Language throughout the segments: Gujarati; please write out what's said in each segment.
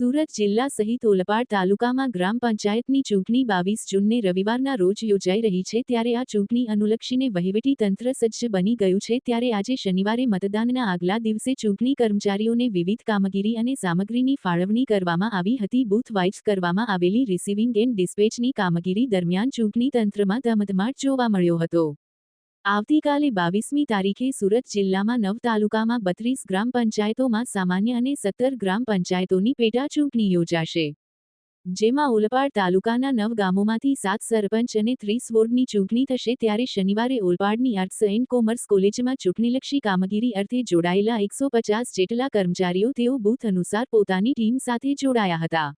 સુરત જિલ્લા સહિત ઓલપાડ તાલુકામાં ગ્રામ પંચાયતની ચૂંટણી બાવીસ જૂનને રવિવારના રોજ યોજાઈ રહી છે ત્યારે આ ચૂંટણી અનુલક્ષીને વહીવટી તંત્ર સજ્જ બની ગયું છે ત્યારે આજે શનિવારે મતદાનના આગલા દિવસે ચૂંટણી કર્મચારીઓને વિવિધ કામગીરી અને સામગ્રીની ફાળવણી કરવામાં આવી હતી. બૂથ વાઇઝ કરવામાં આવેલી રિસીવિંગ એન્ડ ડિસ્પેચની કામગીરી દરમિયાન ચૂંટણી તંત્રમાં ધમધમાટ જોવા મળ્યો હતો. આવતીકાલે બાવીસમી તારીખે સુરત જિલ્લામાં નવ તાલુકામાં બત્રીસ ગ્રામ પંચાયતોમાં સામાન્ય અને સત્તર ગ્રામ પંચાયતોની પેટા ચૂંટણી યોજાશે. જેમાં ઓલપાડ તાલુકાના નવ ગામોમાંથી સાત સરપંચ અને ત્રીસ વોર્ડની ચૂંટણી થશે ત્યારે શનિવારે ઓલપાડની આર્ટ્સ એન્ડ કોમર્સ કોલેજમાં ચૂંટણીલક્ષી કામગીરી અર્થે જોડાયેલા એકસો પચાસ જેટલા કર્મચારીઓ તેઓ બૂથ અનુસાર પોતાની ટીમ સાથે જોડાયા હતા.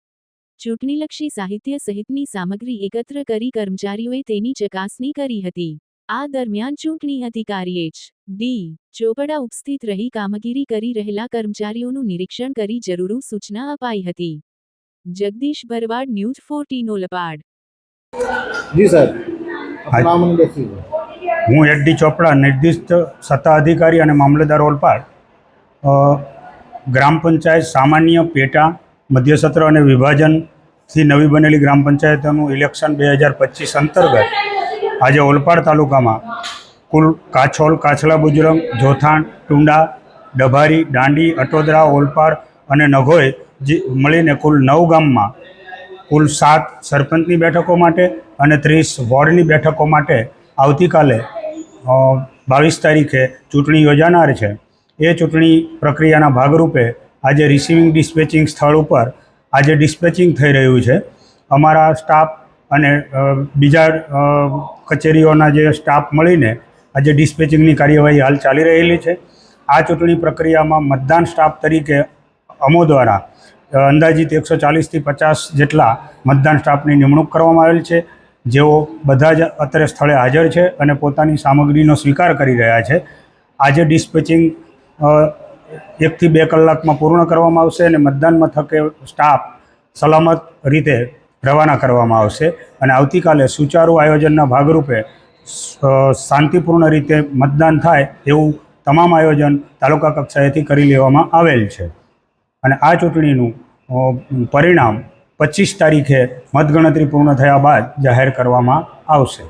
ચૂંટણીલક્ષી સાહિત્ય સહિતની સામગ્રી એકત્ર કરી કર્મચારીઓએ તેની ચકાસણી કરી હતી. આ દરમિયાન ચૂંટણી અધિકારીએ જ ડી. ચોપડા ઉપસ્થિત રહી કામગીરી કરી રહેલા કર્મચારીઓનું નિરીક્ષણ કરી જરૂરી સૂચના અપાઈ હતી. Jagdish Bharwad news forty Olpad. જી સર હું. એચ ડી ચોપડા નિર્દિષ્ટ સત્તા અધિકારી અને મામલતદાર ઓલપાડ. અ, ગ્રામ પંચાયત સામાન્ય પેટા મધ્ય સત્ર અને વિભાજનથી નવી બનેલી ગ્રામ પંચાયતોનું ઇલેક્શન બે હજાર પચીસ અંતર્ગત આજે ઓલપાડ તાલુકામાં કુલ કાછોલ, કાછલા બુજરંગ, જોથાણ, ટુંડા, ડભારી, દાંડી, અટોદરા, ઓલપાડ અને નઘોએ જે મળીને કુલ નવ ગામમાં કુલ સાત સરપંચની બેઠકો માટે અને ત્રીસ વોર્ડની બેઠકો માટે આવતીકાલે બાવીસ તારીખે ચૂંટણી યોજાનાર છે. એ ચૂંટણી પ્રક્રિયાના ભાગરૂપે આજે રિસીવિંગ ડિસ્પેચિંગ સ્થળ ઉપર આજે ડિસ્પેચિંગ થઈ રહ્યું છે. અમારા સ્ટાફ અને બીજા કચેરીઓના જે સ્ટાફ મળીને આજે ડિસ્પેચિંગની કાર્યવાહી હાલ ચાલી રહેલી છે. આ ચૂંટણી પ્રક્રિયામાં મતદાન સ્ટાફ તરીકે અમો દ્વારા અંદાજિત એકસો ચાલીસથી પચાસ જેટલા મતદાન સ્ટાફની નિમણૂક કરવામાં આવેલ છે. જેઓ બધા જ અત્રે સ્થળે હાજર છે અને પોતાની સામગ્રીનો સ્વીકાર કરી રહ્યા છે. આજે ડિસ્પેચિંગ એકથી બે કલાકમાં પૂર્ણ કરવામાં આવશે અને મતદાન મથકે સ્ટાફ સલામત રીતે રવાના કરવામાં આવશે અને આવતીકાલે સુચારુ આયોજનના ભાગરૂપે શાંતિપૂર્ણ રીતે મતદાન થાય એવું તમામ આયોજન તાલુકા કક્ષાએથી કરી લેવામાં આવેલ છે. અને આ ચૂંટણીનું પરિણામ પચીસ તારીખે મતગણતરી પૂર્ણ થયા બાદ જાહેર કરવામાં આવશે.